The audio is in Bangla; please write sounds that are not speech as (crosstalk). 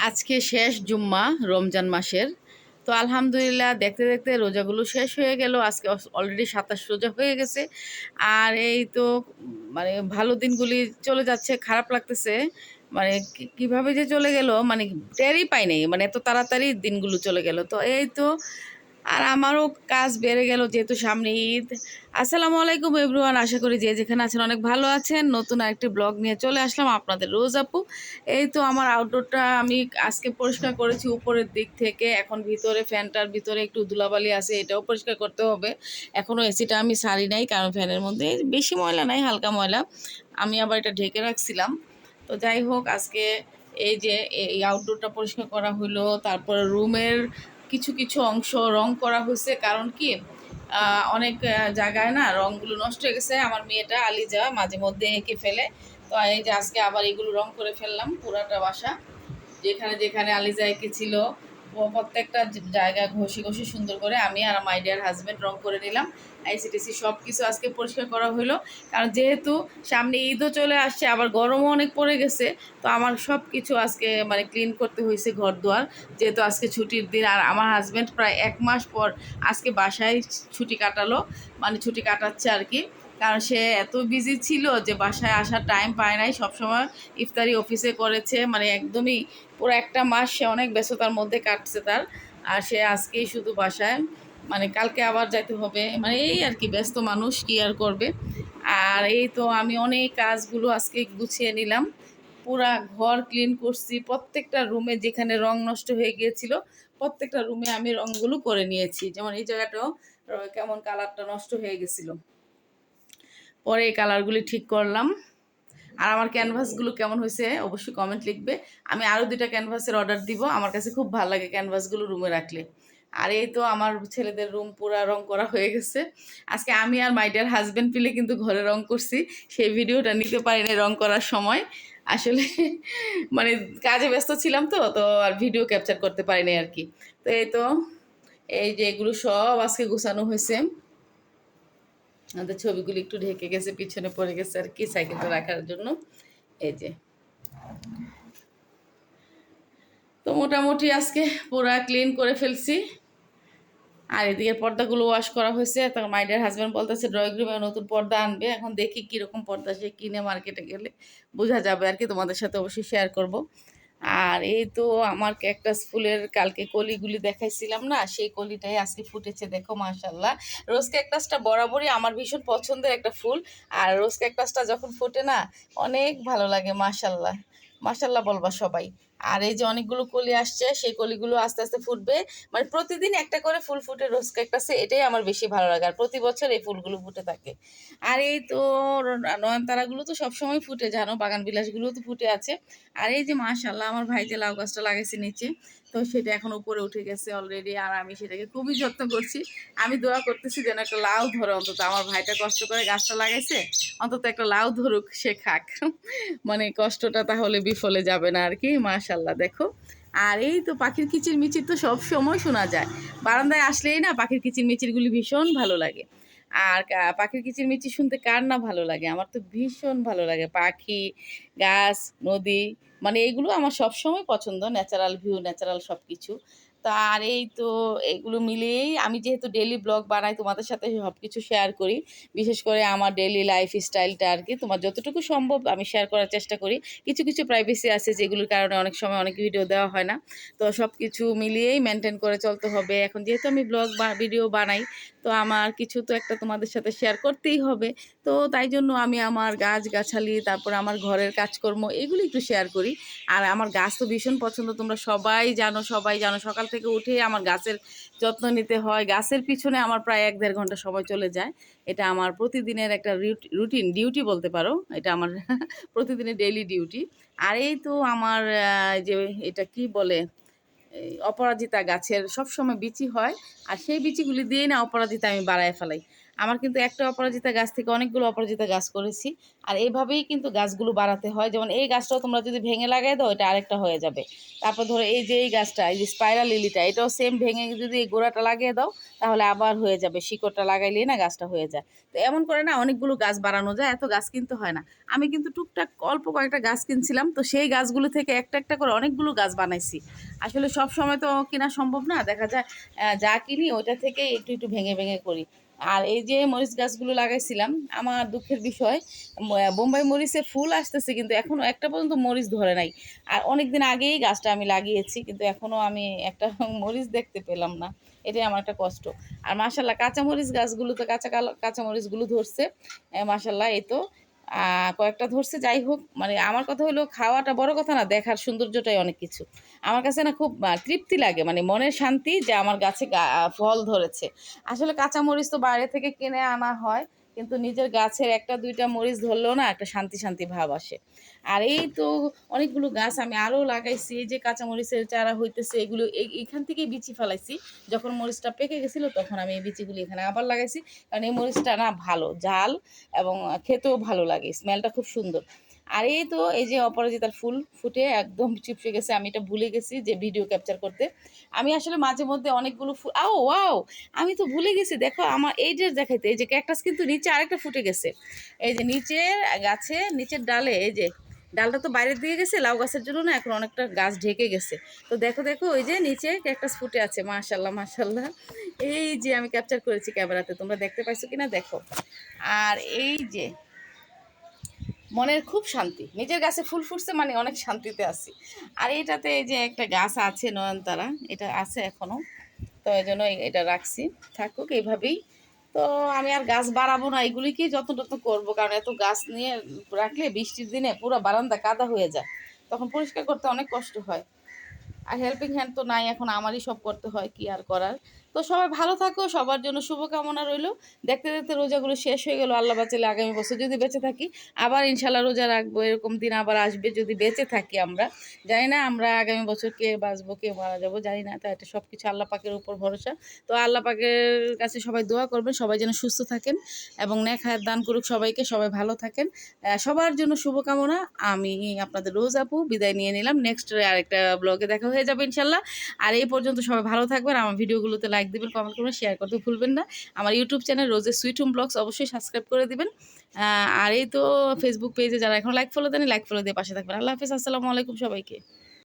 আজকে শেষ জুম্মা রমজান মাসের। তো আলহামদুলিল্লাহ দেখতে দেখতে রোজাগুলো শেষ হয়ে গেল। আজকে অলরেডি সাতাশ রোজা হয়ে গেছে। আর এই তো মানে ভালো দিনগুলি চলে যাচ্ছে, খারাপ লাগতেছে। মানে কীভাবে যে চলে গেল মানে টেরই পাই নাই। মানে এত তাড়াতাড়ি দিনগুলো চলে গেল। তো এই তো আর আমারও কাজ বেড়ে গেল যেহেতু সামনে ঈদ। আসসালামু আলাইকুম এভরিওয়ান, আশা করি যে যেখানে আছেন অনেক ভালো আছেন। নতুন আরেকটি ব্লগ নিয়ে চলে আসলাম আপনাদের রোজ আপু। এই তো আমার আউটডোরটা আমি আজকে পরিষ্কার করেছি উপরের দিক থেকে। এখন ভিতরে ফ্যানটার ভিতরে একটু ধুলাবালি আছে, এটাও পরিষ্কার করতে হবে। এখনও এসিটা আমি সারি নাই, কারণ ফ্যানের মধ্যে বেশি ময়লা নাই, হালকা ময়লা। আমি আবার এটা ঢেকে রাখছিলাম। তো যাই হোক, আজকে এই যে এই আউটডোরটা পরিষ্কার করা হলো, তারপরে রুমের কিছু কিছু অংশ রং করা হয়েছে। কারণ কি অনেক জায়গায় না রংগুলো নষ্ট হয়ে গেছে। আমার মেয়েটা আলি যাওয়া মাঝে মধ্যে এঁকে ফেলে। তো এই যে আজকে আবার এগুলো রং করে ফেললাম পুরাটা বাসা। যেখানে যেখানে আলিজা এঁকেছিল প্রত্যেকটা জায়গা ঘষে ঘষে সুন্দর করে আমি আর মাই ডিয়ার হাজব্যান্ড রং করে নিলাম। আইসিটিসি সব কিছু আজকে পরিষ্কার করা হলো কারণ যেহেতু সামনে ঈদও চলে আসছে, আবার গরমও অনেক পড়ে গেছে, তো আমার সব কিছু আজকে মানে ক্লিন করতে হয়েছে ঘর দুয়ার যেহেতু আজকে ছুটির দিন, আর আমার হাজব্যান্ড প্রায় এক মাস পর আজকে বাসায় ছুটি কাটালো মানে ছুটি কাটাচ্ছে আর কি। কারণ সে এত বিজি ছিল যে বাসায় আসার টাইম পায় নাই। সবসময় ইফতারি অফিসে করেছে মানে একদমই পুরো একটা মাস সে অনেক ব্যস্ততার মধ্যে কাটছে তার। আর সে আজকেই শুধু বাসায় মানে কালকে আবার যেতে হবে। মানে এই আর কি, ব্যস্ত মানুষ, কি আর করবে? আর এই তো আমি অনেক কাজগুলো আজকে গুছিয়ে নিলাম। পুরা ঘর ক্লিন করছি, প্রত্যেকটা রুমে যেখানে রং নষ্ট হয়ে গিয়েছিল, প্রত্যেকটা রুমে আমি রংগুলো করে নিয়েছি। যেমন এই জায়গাটাও, কেমন কালারটা নষ্ট হয়ে গেছিল। পরে এই কালারগুলি ঠিক করলাম। আর আমার ক্যানভাসগুলো কেমন হয়েছে অবশ্যই কমেন্ট লিখবে। আমি আরও দুইটা ক্যানভাসের অর্ডার দিব। আমার কাছে খুব ভালো লাগে ক্যানভাসগুলো রুমে রাখলে। আর এই তো আমার ছেলেদের রুম পুরা রং করা হয়ে গেছে। আজকে আমি আর মাই ডিয়ার হাজব্যান্ড পিলে কিন্তু ঘরে রং করছি। সেই ভিডিওটা নিতে পারিনি রং করার সময়। আসলে (laughs) মানে কাজে ব্যস্ত ছিলাম তো তো আর ভিডিও ক্যাপচার করতে পারিনি আর কি। তো এই তো, এই যে এগুলো সব আজকে গোছানো হয়েছে। আমাদের ছবিগুলি একটু ঢেকে গেছে, পিছনে পড়ে গেছে আর কি, সাইকেলটা রাখার জন্য। এই যে। তো মোটামুটি আজকে পুরা ক্লিন করে ফেলছি। আর এদিকে পর্দাগুলো ওয়াশ করা হয়েছে। তখন মাইডার হাজব্যান্ড বলতেছে ড্রয়িং রুমে নতুন পর্দা আনবে। এখন দেখি কীরকম পর্দা সে কিনে মার্কেটে গেলে বোঝা যাবে আর কি। তোমাদের সাথে অবশ্যই শেয়ার করব। আর এই তো আমার ক্যাকটাস ফুলের কালকে কলিগুলি দেখাইছিলাম না, সেই কলিটাই আজকে ফুটেছে, দেখো মাশাল্লাহ রোজ ক্যাকটাসটা বরাবরই আমার ভীষণ পছন্দের একটা ফুল, আর রোজ ক্যাকটাসটা যখন ফোটে না, অনেক ভালো লাগে মাশাল্লাহ মাশাল্লাহ বলবা সবাই। আর এই যে অনেকগুলো কলি আসছে, সেই কলিগুলো আস্তে আস্তে ফুটবে। মানে প্রতিদিন একটা করে ফুল ফুটে, রোজ ক্যাকটাসে এটাই আমার বেশি ভালো লাগে। আর প্রতি বছর এই ফুলগুলো ফুটে থাকে। আর এই তো নয়নতারাগুলো তো সবসময় ফুটে, জানো? বাগান বিলাসগুলো তো ফুটে আছে। আর এই যে মাশাল্লাহ আমার ভাই যে লাউ গাছটা লাগাইছে নিচে, তো সেটা এখন উপরে উঠে গেছে অলরেডি আর আমি সেটাকে খুবই যত্ন করছি। আমি দোয়া করতেছি যেন একটা লাউ ধরে। অন্তত আমার ভাইটা কষ্ট করে গাছটা লাগাইছে, অন্তত একটা লাউ ধরুক সে খাক। মানে কষ্টটা তাহলে বিফলে যাবে না আর কি মাশাল্লাহ দেখো। আর এই তো পাখির কিচির মিচির তো সব সময় শোনা যায়। বারান্দায় আসলেই না পাখির কিচির মিচিরগুলি ভীষণ ভালো লাগে। আর পাখির কিচির মিচির শুনতে কার না ভালো লাগে? আমার তো ভীষণ ভালো লাগে। পাখি, গাছ, নদী মানে এইগুলো আমার সব সময় পছন্দ ন্যাচারাল ভিউ ন্যাচারাল সব কিছু তা আর এই তো এগুলো মিলিয়েই আমি যেহেতু ডেলি ব্লগ বানাই, তোমাদের সাথে সব কিছু শেয়ার করি। বিশেষ করে আমার ডেলি লাইফ স্টাইলটা আর কি, তোমার যতটুকু সম্ভব আমি শেয়ার করার চেষ্টা করি। কিছু কিছু প্রাইভেসি আছে যেগুলোর কারণে অনেক সময় অনেক ভিডিও দেওয়া হয় না। তো সব কিছু মিলিয়েই মেনটেন করে চলতে হবে। এখন যেহেতু আমি ব্লগ বা ভিডিও বানাই, তো আমার কিছু তো একটা তোমাদের সাথে শেয়ার করতেই হবে। তো তাই জন্য আমি আমার গাছ গাছালি তারপর আমার ঘরের কাজকর্ম, এগুলো একটু শেয়ার করি। আর আমার গাছ তো ভীষণ পছন্দ, তোমরা সবাই জানো সবাই জানো, সকাল থেকে উঠে আমার গাছের যত্ন নিতে হয়। গাছের পিছনে আমার প্রায় এক দেড় ঘণ্টা সময় চলে যায়। এটা আমার প্রতিদিনের একটা রুটিন, ডিউটি বলতে পারো। এটা আমার (laughs) প্রতিদিনের ডেইলি ডিউটি। আর এই তো আমার যে এটা কি বলে অপরাজিতা গাছের সবসময় বিচি হয়। আর সেই বিচিগুলি দিয়েই না অপরাজিতা আমি বাড়ায় ফেলাই। আমার কিন্তু একটা অপরাজিতা গাছ থেকে অনেকগুলো অপরাজিতা গাছ করেছি। আর এইভাবেই কিন্তু গাছগুলো বাড়াতে হয়। যেমন এই গাছটাও তোমরা যদি ভেঙে লাগাই দাও, এটা আরেকটা হয়ে যাবে। তারপর ধরো এই যে এই গাছটা, এই যে স্পাইরাল লিলিটা এটাও সেম ভেঙে যদি এই গোড়াটা লাগিয়ে দাও, তাহলে আবার হয়ে যাবে। শিকড়টা লাগাইলেই না গাছটা হয়ে যায়। তো এমন করে না অনেকগুলো গাছ বাড়ানো যায়, এত গাছ কিন্তু হয় না। আমি কিন্তু টুকটাক অল্প কয়েকটা গাছ কিনছিলাম, তো সেই গাছগুলো থেকে একটা একটা করে অনেকগুলো গাছ বানাইছি। আসলে সব সময় তো কেনা সম্ভব না। দেখা যায় যা কিনি, ওইটা থেকে একটু একটু ভেঙে ভেঙে করি। আর এই যে মরিচ গাছগুলো লাগাইছিলাম, আমার দুঃখের বিষয় বোম্বাই মরিচে ফুল আসতেছে, কিন্তু এখনও একটা পর্যন্ত মরিচ ধরে নাই। আর অনেক দিন আগেই গাছটা আমি লাগিয়েছি, কিন্তু এখনও আমি একটা (laughs) মরিচ দেখতে পেলাম না। এটাই আমার একটা কষ্ট। আর মাসাল্লাহ কাঁচামরিচ গাছগুলো তো কাঁচা কাঁচামরিচগুলো ধরছে। মাসাল্লাহ এই তো। কয়েকটা ধরছে, যাই হোক মানে আমার কথা হলো খাওয়াটা বড় কথা না, দেখার সৌন্দর্যটাই অনেক কিছু। আমার কাছে না খুব তৃপ্তি লাগে মানে মনের শান্তি যে আমার গাছে ফল ধরেছে। আসলে কাঁচামরিচ তো বাইরে থেকে কিনে আনা হয় কিন্তু নিজের গাছের একটা, দুইটা মরিচ ধরলেও না একটা শান্তি শান্তি ভাব আসে। আর এই তো অনেকগুলো গাছ আমি আরও লাগাইছি, এই যে কাঁচামরিচের চারা হইতেছে, এগুলো এইখান থেকেই বিচি ফেলাইছি। যখন মরিচটা পেকে গেছিল, তখন আমি এই বিচিগুলি এখানে আবার লাগাইছি। কারণ এই মরিচটা না ভালো, জাল এবং খেতেও ভালো লাগে, স্মেলটা খুব সুন্দর। আর এই তো, এই যে অপরাজিতার ফুল ফুটে একদম চিপসে গেছে, আমি এটা ভুলে গেছি যে ভিডিও ক্যাপচার করতে। আমি আসলে মাঝে মধ্যে অনেকগুলো ফুল, আও, ওয়াও, আমি তো ভুলে গেছি, দেখো আমার এই যে দেখাইতে, এই যে ক্যাকটাস কিন্তু নিচে আরেকটা ফুটে গেছে। এই যে নিচের গাছে, নিচের ডালে, এই যে ডালটা তো বাইরের দিকে গেছে, লাউ গাছের জন্য না এখন অনেকটা গাছ ঢেকে গেছে। তো দেখো দেখো ওই যে নিচে ক্যাকটাস ফুটে আছে, মাশাল্লাহ মাশাল্লাহ। এই যে আমি ক্যাপচার করেছি ক্যামেরাতে তোমরা দেখতে পাইছো কিনা, দেখো। আর এই যে মনের খুব শান্তি। নিজের গাছে ফুল ফুটছে মানে অনেক শান্তিতে আছি। আর এটাতে এই যে একটা গাছ আছে নয়নতারা, এটা আছে এখনও। তো এই জন্য এটা রাখছি। থাকুক এইভাবেই। তো আমি আর গাছ বাড়াবো না, এগুলিকেই যত্ন টত্ন করব। কারণ এত গাছ নিয়ে রাখলে বৃষ্টির দিনে পুরো বারান্দা কাদা হয়ে যায়। তখন পরিষ্কার করতে অনেক কষ্ট হয়। আর হেল্পিং হ্যান্ড তো নাই, এখন আমারই সব করতে হয়, কি আর করার? তো সবাই ভালো থাকো, সবার জন্য শুভকামনা রইল। দেখতে দেখতে রোজাগুলো শেষ হয়ে গেল, আল্লাহ বাঁচালে আগামী বছর যদি বেঁচে থাকি, আবার ইনশাল্লাহ রোজা রাখব, এরকম দিন আবার আসবে যদি বেঁচে থাকি আমরা। জানি না আমরা আগামী বছর কে বাঁচবো, কে মারা যাব, জানি না, তাই এটা সব কিছু আল্লাহ পাকের উপর ভরসা। তো আল্লাহ পাকের কাছে সবাই দোয়া করবেন, সবাই যেন সুস্থ থাকেন এবং হায়াত দান করুক সবাইকে, সবাই ভালো থাকেন। সবার জন্য শুভকামনা, আমি আপনাদের রোজ আপু, বিদায় নিয়ে নিলাম। নেক্সট আরেকটা ব্লগে দেখা হয়ে যাবে ইনশাল্লাহ। আর এই পর্যন্ত সবাই ভালো থাকবেন, আমার ভিডিওগুলোতে লাইক দেবেন কমেন্ট করবেন শেয়ার করতে ভুলবেন না। আমার ইউটিউব চ্যানেল রোজের সুইট হোম ব্লগস অবশ্যই সাবস্ক্রাইব করে দেবেন। আর এই তো ফেসবুক পেজে যারা এখন লাইক ফলো দেন লাইক ফলো দিয়ে পাশে থাকবেন। আল্লাহ হাফিজ, আসসালামু আলাইকুম সবাইকে।